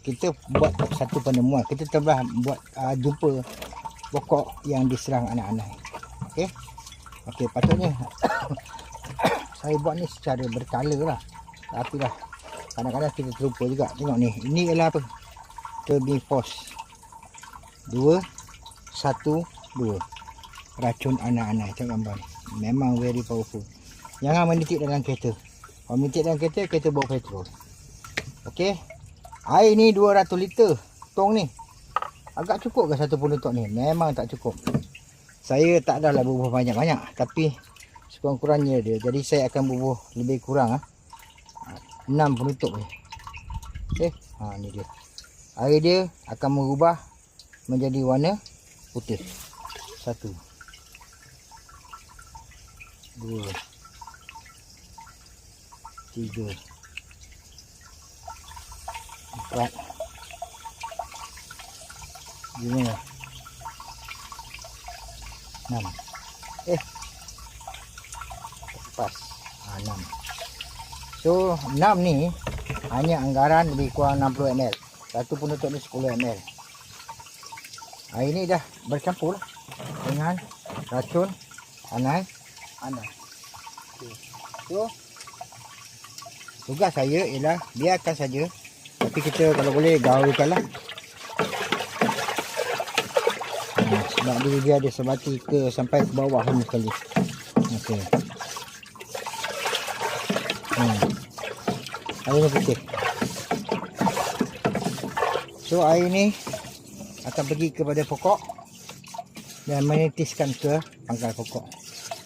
kita buat satu penemuan. Kita telah buat uh, jumpa pokok yang diserang anak-anak. Okey. Okey, patutnya saya buat ni secara berkala lah. Tapi lah kadang-kadang kita terlupa juga. Tengok ni. Ini ialah apa? Turbifos. Dua. Satu. Dua. Racun anak-anak. Tengok gambar ni. Memang very powerful. Jangan menitik dalam kereta. Kalau menitik dalam kereta, kereta bawa petrol. Okey. Air ni 200 liter. Tong ni. Agak cukup ke satu puluh ni? Memang tak cukup. Saya tak adalah bubuh banyak-banyak. Tapi sekurang-kurangnya dia. Jadi saya akan bubuh lebih kurang. ah. 6 penutup ni. Okey. Ha, ni dia. Air dia akan merubah menjadi warna putih. Satu. Dua. Tiga. Empat. Lima. Enam. Eh. Lepas. Ha, enam. So, enam ni hanya anggaran lebih kurang 60 ml. Satu penutup ni 10 ml. Air ni dah bercampur lah dengan racun anai anai. Okay. So, tugas saya ialah biarkan saja. Tapi kita kalau boleh gaulkan lah. Ha, sebab dia, dia ada sebati ke sampai ke bawah ni sekali. Okey. Hmm. Air ni putih. So air ni akan pergi kepada pokok dan menetiskan ke pangkal pokok.